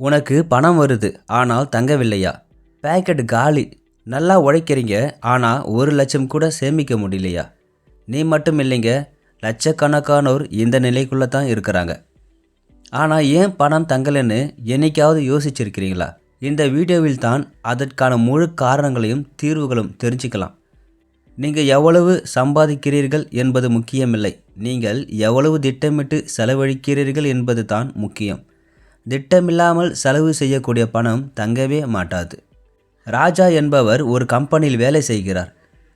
உனக்கு பணம் வருது ஆனால் தங்கவில்லையா? பேக்கெட் காலி. நல்லா உழைக்கிறீங்க ஆனால் ஒரு லட்சம் கூட சேமிக்க முடியலையா? நீ மட்டும் இல்லைங்க லட்சக்கணக்கானோர் இந்த நிலைக்குள்ளே தான் இருக்கிறாங்க. ஆனால் ஏன் பணம் தங்கலைன்னு என்னைக்காவது யோசிச்சிருக்கிறீங்களா? இந்த வீடியோவில் தான் அதற்கான முழு காரணங்களையும் தீர்வுகளும் தெரிஞ்சுக்கலாம். நீங்கள் எவ்வளவு சம்பாதிக்கிறீர்கள் என்பது முக்கியமில்லை. நீங்கள் எவ்வளவு திட்டமிட்டு செலவழிக்கிறீர்கள் என்பது தான் முக்கியம். திட்டமில்லாமல் செலவு செய்யக்கூடிய பணம் தங்கவே மாட்டாது. ராஜா என்பவர் ஒரு கம்பெனியில் வேலை செய்கிறார்.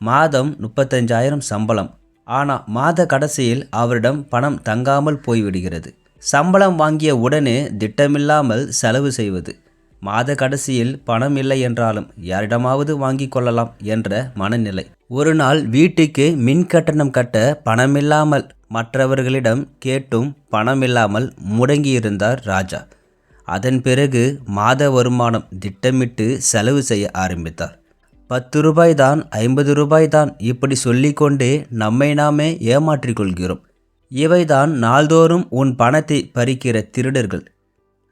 மாதம் முப்பத்தஞ்சாயிரம் சம்பளம். ஆனால் மாத கடைசியில் அவரிடம் பணம் தங்காமல் போய்விடுகிறது. சம்பளம் வாங்கிய உடனே திட்டமில்லாமல் செலவு செய்வது. மாத கடைசியில் பணம் இல்லை என்றாலும் யாரிடமாவது வாங்கி கொள்ளலாம் என்ற மனநிலை. ஒரு நாள் வீட்டுக்கு மின் கட்டணம் கட்ட பணமில்லாமல் மற்றவர்களிடம் கேட்டும் பணமில்லாமல் முடங்கியிருந்தார் ராஜா. அதன் பிறகு மாத வருமானம் திட்டமிட்டு செலவு செய்ய ஆரம்பித்தார். பத்து ரூபாய் தான் ஐம்பது ரூபாய் தான் இப்படி சொல்லிக்கொண்டே நம்மை நாமே ஏமாற்றிக் கொள்கிறோம். இவைதான் நாள்தோறும் உன் பணத்தை பறிக்கிற திருடர்கள்.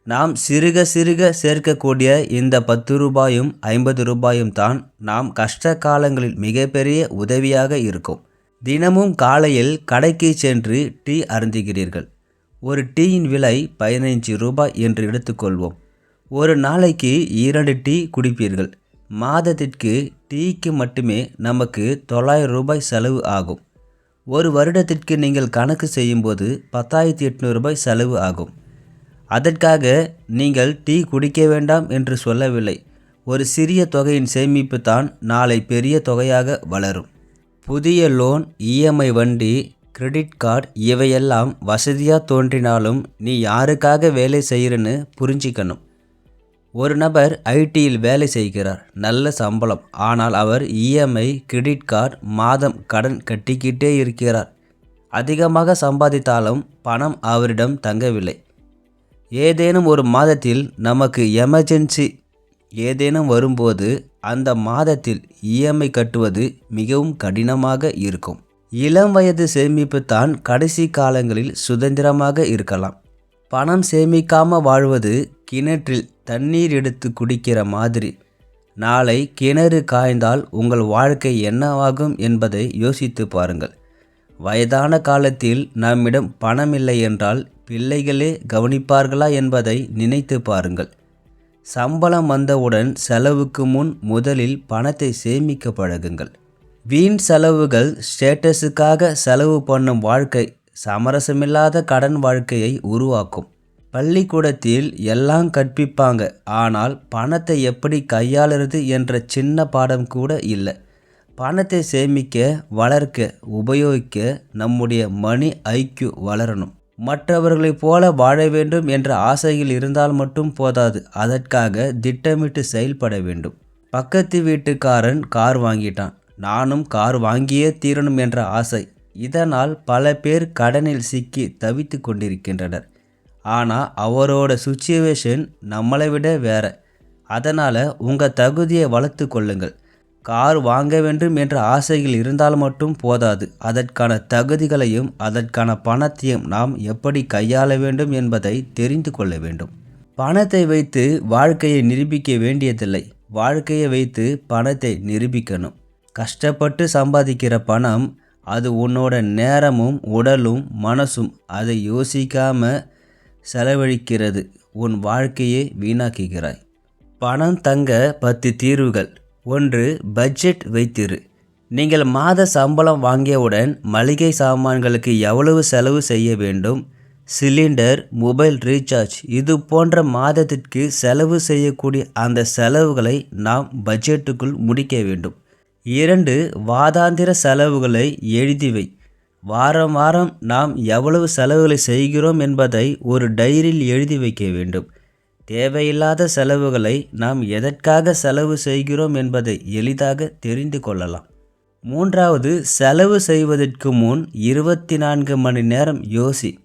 நாம் சிறுக சிறுக சேர்க்கக்கூடிய இந்த பத்து ரூபாயும் ஐம்பது ரூபாயும் தான் நாம் கஷ்ட காலங்களில் மிகப்பெரிய உதவியாக இருக்கும். தினமும் காலையில் கடைக்கு சென்று டீ அருந்துகிறீர்கள். ஒரு டீயின் விலை பதினைஞ்சு ரூபாய் என்று எடுத்துக்கொள்வோம். ஒரு நாளைக்கு இரண்டு டீ குடிப்பீர்கள். மாதத்திற்கு டீக்கு மட்டுமே நமக்கு தொள்ளாயிரம் ரூபாய் செலவு ஆகும். ஒரு வருடத்திற்கு நீங்கள் கணக்கு செய்யும்போது பத்தாயிரத்தி எட்நூறு ரூபாய் செலவு ஆகும். அதற்காக நீங்கள் டீ குடிக்க வேண்டாம் என்று சொல்லவில்லை. ஒரு சிறிய தொகையின் சேமிப்பு தான் நாளை பெரிய தொகையாக வளரும். புதிய லோன் இஎம்ஐ வண்டி கிரெடிட் கார்டு இவையெல்லாம் வசதியாக தோன்றினாலும் நீ யாருக்காக வேலை செய்கிறன்னு புரிஞ்சிக்கணும். ஒரு நபர் ஐடியில் வேலை செய்கிறார் நல்ல சம்பளம். ஆனால் அவர் இஎம்ஐ கிரெடிட் கார்டு மாதம் கடன் கட்டிக்கிட்டே இருக்கிறார். அதிகமாக சம்பாதித்தாலும் பணம் அவரிடம் தங்கவில்லை. ஏதேனும் ஒரு மாதத்தில் நமக்கு எமர்ஜென்சி ஏதேனும் வரும்போது அந்த மாதத்தில் இஎம்ஐ கட்டுவது மிகவும் கடினமாக இருக்கும். இளம் வயது சேமிப்பு தான் கடைசி காலங்களில் சுதந்திரமாக இருக்கலாம். பணம் சேமிக்காம வாழ்வது கிணற்றில் தண்ணீர் எடுத்து குடிக்கிற மாதிரி. நாளை கிணறு காய்ந்தால் உங்கள் வாழ்க்கை என்னவாகும் என்பதை யோசித்து பாருங்கள். வயதான காலத்தில் நம்மிடம் பணம் இல்லை என்றால் பிள்ளைகளே கவனிப்பார்களா என்பதை நினைத்து பாருங்கள். சம்பளம் வந்தவுடன் செலவுக்கு முன் முதலில் பணத்தை சேமிக்க பழகுங்கள். வீண் செலவுகள் ஸ்டேட்டஸுக்காக செலவு பண்ணும் வாழ்க்கை சமரசமில்லாத கடன் வாழ்க்கையை உருவாக்கும். பள்ளிக்கூடத்தில் எல்லாம் கற்பிப்பாங்க. ஆனால் பணத்தை எப்படி கையாளுறது என்ற சின்ன பாடம் கூட இல்லை. பணத்தை சேமிக்க வளர்க்க உபயோகிக்க நம்முடைய மணி ஐக்கியூ வளரணும். மற்றவர்களைப் போல வாழ வேண்டும் என்ற ஆசையில் இருந்தால் மட்டும் போதாது. அதற்காக திட்டமிட்டு செயல்பட வேண்டும். பக்கத்து வீட்டுக்காரன் கார் வாங்கிட்டான். நானும் கார் வாங்கியே தீரணும் என்ற ஆசை. இதனால் பல பேர் கடனில் சிக்கி தவித்து கொண்டிருக்கின்றனர். ஆனால் அவரோட சுச்சுவேஷன் நம்மளை விட வேற. அதனால் உங்கள் தகுதியை வளர்த்து கொள்ளுங்கள். கார் வாங்க வேண்டும் என்ற ஆசைகள் இருந்தால் மட்டும் போதாது. அதற்கான தகுதிகளையும் அதற்கான பணத்தையும் நாம் எப்படி கையாள வேண்டும் என்பதை தெரிந்து கொள்ள வேண்டும். பணத்தை வைத்து வாழ்க்கையை நிரூபிக்க வேண்டியதில்லை. வாழ்க்கையை வைத்து பணத்தை நிரூபிக்கணும். கஷ்டப்பட்டு சம்பாதிக்கிற பணம் அது உன்னோட நேரமும் உடலும் மனசும் அதை யோசிக்காம செலவழிக்கிறது உன் வாழ்க்கையை வீணாக்குகிறாய். பணம் தங்க பத்து தீர்வுகள். ஒன்று பட்ஜெட் வைத்திரு. நீங்கள் மாத சம்பளம் வாங்கியவுடன் மளிகை சாமான்களுக்கு எவ்வளவு செலவு செய்ய வேண்டும்? சிலிண்டர் மொபைல் ரீசார்ஜ் இது போன்ற மாதத்திற்கு செலவு செய்யக்கூடிய அந்த செலவுகளை நாம் பட்ஜெட்டுக்குள் முடிக்க வேண்டும். இரண்டு வாதாந்திர செலவுகளை எழுதி வை வாரம் வாரம் நாம் எவ்வளவு செலவுகளை செய்கிறோம் என்பதை ஒரு டைரியில் எழுதி வைக்க வேண்டும். தேவையில்லாத செலவுகளை நாம் எதற்காக செலவு செய்கிறோம் என்பதை எளிதாக தெரிந்து கொள்ளலாம். மூன்றாவது செலவு செய்வதற்கு முன் இருபத்தி நான்கு மணி நேரம் யோசி.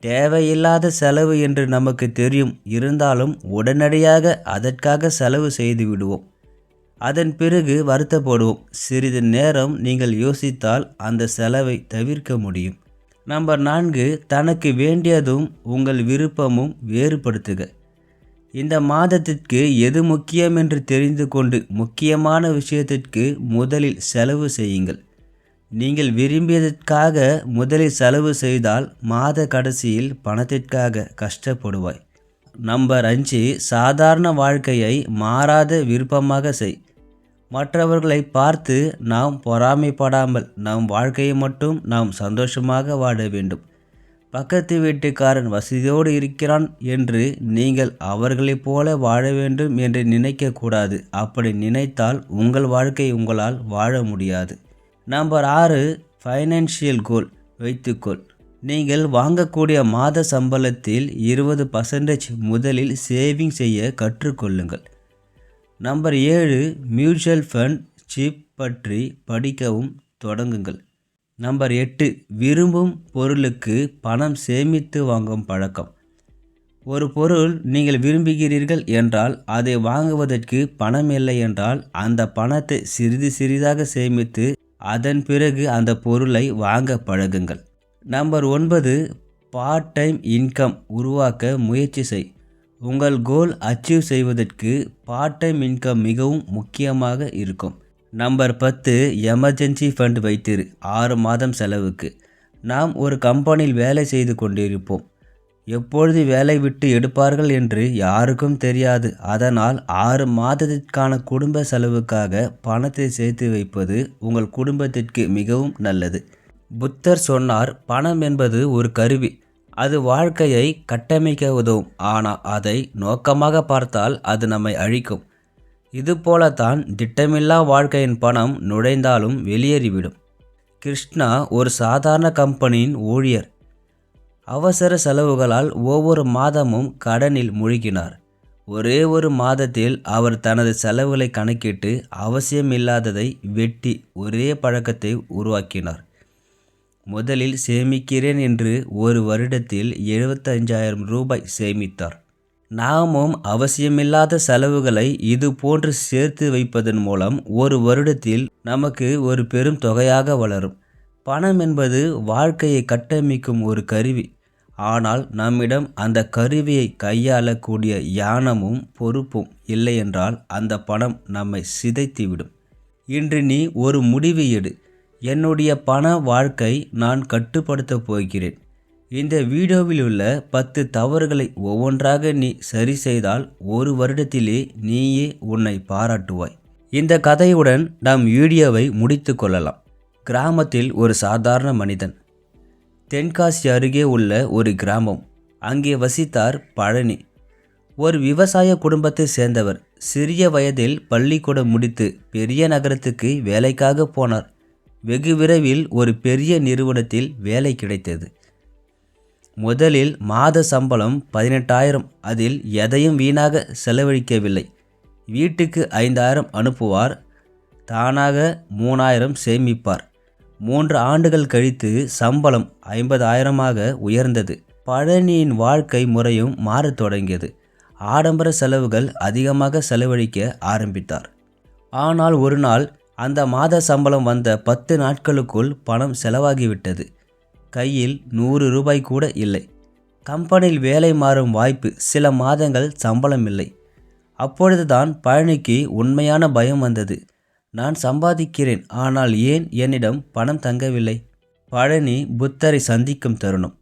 தேவையில்லாத செலவு என்று நமக்கு தெரியும். இருந்தாலும் உடனடியாக அதற்காக செலவு செய்து விடுவோம். அதன் பிறகு வருத்தப்படுவோம். சிறிது நேரம் நீங்கள் யோசித்தால் அந்த செலவை தவிர்க்க முடியும். நம்பர் நான்கு தனக்கு வேண்டியதும் உங்கள் விருப்பமும் வேறுபடுத்துக. இந்த மாதத்திற்கு எது முக்கியம் என்று தெரிந்து கொண்டு முக்கியமான விஷயத்திற்கு முதலில் செலவு செய்யுங்கள். நீங்கள் விரும்பியதற்காக முதலில் செலவு செய்தால் மாத கடைசியில் பணத்திற்காக கஷ்டப்படுவாய். நம்பர் அஞ்சு சாதாரண வாழ்க்கையை மாறாத விருப்பமாக செய். மற்றவர்களை பார்த்து நாம் பொறாமைப்படாமல் நம் வாழ்க்கையை மட்டும் நாம் சந்தோஷமாக வாழ வேண்டும். பக்கத்து வீட்டுக்காரன் வசதியோடு இருக்கிறான் என்று நீங்கள் அவர்களைப் போல வாழ வேண்டும் என்று நினைக்கக்கூடாது. அப்படி நினைத்தால் உங்கள் வாழ்க்கை உங்களால் வாழ முடியாது. நம்பர் ஆறு ஃபைனான்ஷியல் கோல் வைத்துக்கொள். நீங்கள் வாங்கக்கூடிய மாத சம்பளத்தில் இருபது பர்சன்டேஜ் முதலில் சேவிங் செய்ய கற்றுக்கொள்ளுங்கள். நம்பர் ஏழு மியூச்சுவல் ஃபண்ட் சிப் பற்றி படிக்கவும் தொடங்குங்கள். நம்பர் எட்டு விரும்பும் பொருளுக்கு பணம் சேமித்து வாங்கும் பழக்கம். ஒரு பொருள் நீங்கள் விரும்புகிறீர்கள் என்றால் அதை வாங்குவதற்கு பணம் இல்லை என்றால் அந்த பணத்தை சிறிது சிறிதாக சேமித்து அதன் பிறகு அந்த பொருளை வாங்க பழகுங்கள். நம்பர் ஒன்பது பார்ட் டைம் இன்கம் உருவாக்க முயற்சி செய். உங்கள் கோல் அச்சீவ் செய்வதற்கு பார்ட் டைம் இன்கம் மிகவும் முக்கியமாக இருக்கும். நம்பர் பத்து எமர்ஜென்சி ஃபண்ட் வைத்திரு. ஆறு மாதம் செலவுக்கு. நாம் ஒரு கம்பெனியில் வேலை செய்து கொண்டிருப்போம். எப்பொழுது வேலை விட்டு எடுப்பார்கள் என்று யாருக்கும் தெரியாது. அதனால் ஆறு மாதத்திற்கான குடும்ப செலவுக்காக பணத்தை சேர்த்து வைப்பது உங்கள் குடும்பத்திற்கு மிகவும் நல்லது. புத்தர் சொன்னார் பணம் என்பது ஒரு கருவி. அது வாழ்க்கையை கட்டமைக்க உதவும். ஆனால் அதை நோக்கமாக பார்த்தால் அது நம்மை அழிக்கும். இதுபோலத்தான் திட்டமில்லா வாழ்க்கையின் பணம் நுழைந்தாலும் வெளியேறிவிடும். கிருஷ்ணா ஒரு சாதாரண கம்பெனியின் ஊழியர். அவசர செலவுகளால் ஒவ்வொரு மாதமும் கடனில் மூழ்கினார். ஒரே ஒரு மாதத்தில் அவர் தனது செலவுகளை கணக்கிட்டு அவசியமில்லாததை வெட்டி ஒரே பழக்கத்தை உருவாக்கினார். முதலில் சேமிக்கிறேன் என்று ஒரு வருடத்தில் எழுபத்தஞ்சாயிரம் ரூபாய் சேமித்தார். நாமும் அவசியமில்லாத செலவுகளை இது போன்று சேர்த்து வைப்பதன் மூலம் ஒரு வருடத்தில் நமக்கு ஒரு பெரும் தொகையாக வளரும். பணம் என்பது வாழ்க்கையை கட்டமைக்கும் ஒரு கருவி. ஆனால் நம்மிடம் அந்த கருவியை கையாளக்கூடிய யானமும் பொறுப்பும் இல்லையென்றால் அந்த பணம் நம்மை சிதைத்துவிடும். இன்று நீ ஒரு முடிவு எடு. என்னுடைய பண வாழ்க்கை நான் கட்டுப்படுத்தப் போகிறேன். இந்த வீடியோவில் உள்ள பத்து தவறுகளை ஒவ்வொன்றாக நீ சரி செய்தால் ஒரு வருடத்திலே நீயே உன்னை பாராட்டுவாய். இந்த கதையுடன் நாம் வீடியோவை முடித்து கொள்ளலாம். கிராமத்தில் ஒரு சாதாரண மனிதன். தென்காசி அருகே உள்ள ஒரு கிராமம். அங்கே வசித்தார் பழனி. ஒரு விவசாய குடும்பத்தை சேர்ந்தவர். சிறிய வயதில் பள்ளிக்கூடம் முடித்து பெரிய நகரத்துக்கு வேலைக்காக போனார். வெகு விரைவில் ஒரு பெரிய நிறுவனத்தில் வேலை கிடைத்தது. முதலில் மாத சம்பளம் பதினெட்டாயிரம். அதில் எதையும் வீணாக செலவழிக்கவில்லை. வீட்டுக்கு ஐந்தாயிரம் அனுப்புவார். தானாக மூணாயிரம் சேமிப்பார். மூன்று ஆண்டுகள் கழித்து சம்பளம் ஐம்பதாயிரமாக உயர்ந்தது. பழனியின் வாழ்க்கை முறையும் மாறத் தொடங்கியது. ஆடம்பர செலவுகள் அதிகமாக செலவழிக்க ஆரம்பித்தார். ஆனால் ஒரு நாள் அந்த மாத சம்பளம் வந்த பத்து நாட்களுக்குள் பணம் செலவாகிவிட்டது. கையில் நூறு ரூபாய் கூட இல்லை. கம்பெனியில் வேலை மாறும் வாய்ப்பு சில மாதங்கள் சம்பளம் இல்லை. அப்பொழுதுதான் பழனிக்கு உண்மையான பயம் வந்தது. நான் சம்பாதிக்கிறேன் ஆனால் ஏன் என்னிடம் பணம் தங்கவில்லை? பழனி புத்தரை சந்திக்கும் தருணம்.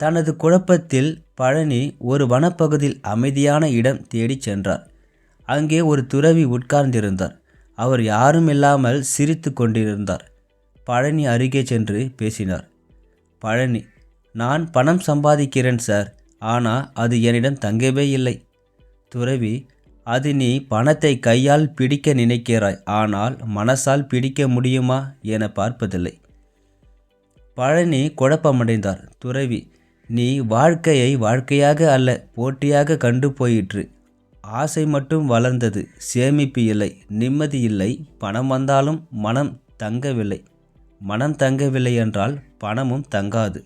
தனது குழப்பத்தில் பழனி ஒரு வனப்பகுதியில் அமைதியான இடம் தேடிச் சென்றார். அங்கே ஒரு துறவி உட்கார்ந்திருந்தார். அவர் யாரும் இல்லாமல் சிரித்து கொண்டிருந்தார். பழனி அருகே சென்று பேசினார். பழனி நான் பணம் சம்பாதிக்கிறேன் சார். ஆனால் அது என்னிடம் தங்கவே இல்லை. துறவி அது நீ பணத்தை கையால் பிடிக்க நினைக்கிறாய். ஆனால் மனசால் பிடிக்க முடியுமா? என பார்ப்பதில்லை. பழனி குழப்பமடைந்தார். துறவி நீ வாழ்க்கையை வாழ்க்கையாக அல்ல போட்டியாக கண்டு போயிற்று. ஆசை மட்டும் வளர்ந்தது. சேமிப்பு இல்லை. நிம்மதி இல்லை. பணம் வந்தாலும் மனம் தங்கவில்லை. மனம் தங்கவில்லை என்றால் பணமும் தங்காது.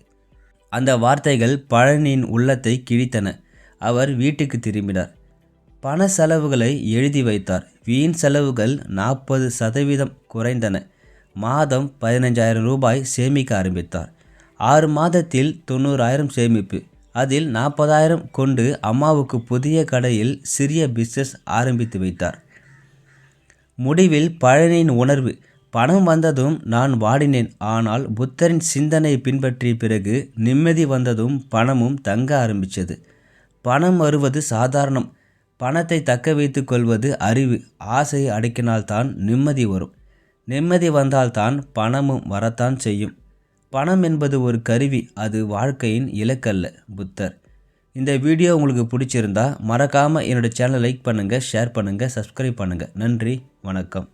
அந்த வார்த்தைகள் பழனியின் உள்ளத்தை கிழித்தன. அவர் வீட்டுக்கு திரும்பினார். பண செலவுகளை எழுதி வைத்தார். வீண் செலவுகள் நாற்பது சதவீதம் குறைந்தன. மாதம் பதினஞ்சாயிரம் ரூபாய் சேமிக்க ஆரம்பித்தார். ஆறு மாதத்தில் தொண்ணூறாயிரம் சேமிப்பு. அதில் நாற்பதாயிரம் கொண்டு அம்மாவுக்கு புதிய கடையில் சிறிய பிஸ்னஸ் ஆரம்பித்து வைத்தார். முடிவில் பழனியின் உணர்வு பணம் வந்ததும் நான் வாடினேன். ஆனால் புத்தரின் சிந்தனை பின்பற்றிய பிறகு நிம்மதி வந்ததும் பணமும் தங்க ஆரம்பித்தது. பணம் வருவது சாதாரணம். பணத்தை தக்க வைத்து கொள்வது அறிவு. ஆசையை அடக்கினால்தான் நிம்மதி வரும். நிம்மதி வந்தால்தான் பணமும் வரத்தான் செய்யும். பணம் என்பது ஒரு கருவி அது வாழ்க்கையின் இலக்கல்ல புத்தர். இந்த வீடியோ உங்களுக்கு பிடிச்சிருந்தா மறக்காமல் என்னோடய சேனலை லைக் பண்ணுங்கள் ஷேர் பண்ணுங்கள் சப்ஸ்கிரைப் பண்ணுங்கள் நன்றி வணக்கம்.